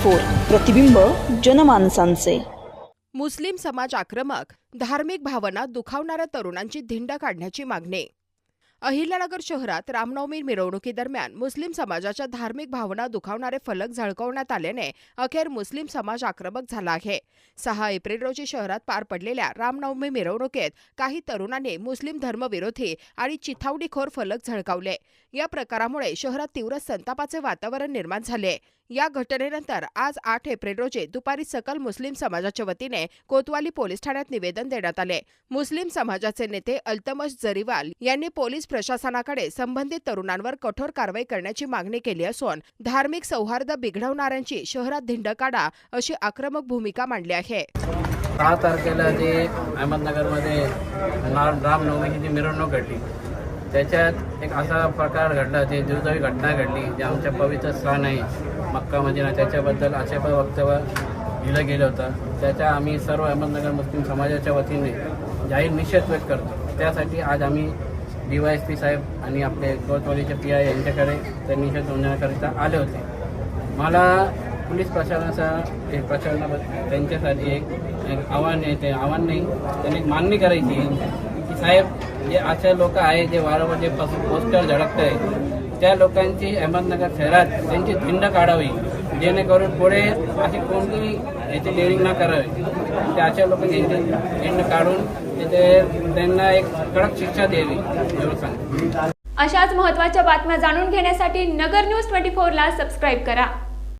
Four प्रतिबिंब जनमानसांचे. मुस्लिम समाज आक्रमक धार्मिक भावना दुखावणाऱ्या तरुणांची धिंड काढण्याची मागणी. अहिल्यानगर शहरात रामनवमी मिरवणुकीदरम्यान मुस्लिम समाजाच्या धार्मिक भावना दुखावणारे फलक झळकवण्यात आल्याने अखेर मुस्लिम समाज आक्रमक झाला आहे. सहा एप्रिल रोजी शहरात पार पडलेल्या रामनवमी मिरवणुकीत काही तरुणांनी मुस्लिम धर्मविरोधी आणि चिथावणीखोर फलक झळकावले. या प्रकारामुळे शहरात तीव्र संतापाचे वातावरण निर्माण झाले. या घटनेनंतर आज आठ एप्रिल रोजी दुपारी सकल मुस्लिम समाजाच्या वतीने कोतवाली पोलीस ठाण्यात निवेदन देण्यात आले. मुस्लिम समाजाचे नेते अल्तमश जरीवाल यांनी पोलीस प्रशासनाकडे संबंधित तरुणांवर कठोर कारवाई करण्याची मागणी केली असून धार्मिक सौहार्द बिघडवणाऱ्यांची शहरात धिंड काढा अशी आक्रमक भूमिका मांडली आहे. सहा तारखेला जे अहमदनगरमध्ये रामनवमीची जी मिरवणूक घडली. त्याच्यात एक असा प्रकार घडला जे दुर्दैवी घटना घडली जे आमच्या पवित्र स्थान आहे मक्का मदिना त्याच्याबद्दल असे पण वक्तव्य दिलं गेलं होतं. त्याचा आम्ही सर्व अहमदनगर मुस्लिम समाजाच्या वतीने जाहीर निषेध व्यक्त करतो. त्यासाठी आज आम्ही डी वाय एस पी साहेब आणि आपले कोतवालीचे पी आय यांच्याकडे ते निषेध नोंदवण्याकरिता आले होते. मला पोलीस प्रशासनाचा एक प्रशासनाबद्दल त्यांच्यासाठी एक आव्हान आहे ते आव्हान नाही. त्यांनी एक मागणी करायची साहेब जे असे लोक आहे जे वारंवार जे पोस्टर झडकत आहे त्या लोकांची अहमदनगर शहरात त्यांची झिंड काढावी जेणेकरून पुढे अशी कोणती याची डेअरिंग न करावी. त्या अशा लोकांची यांची काढून तिथे त्यांना एक कडक शिक्षा द्यावी एवढं अशाच महत्त्वाच्या बातम्या जाणून घेण्यासाठी नगर न्यूज ट्वेंटी फोरला सबस्क्राईब करा.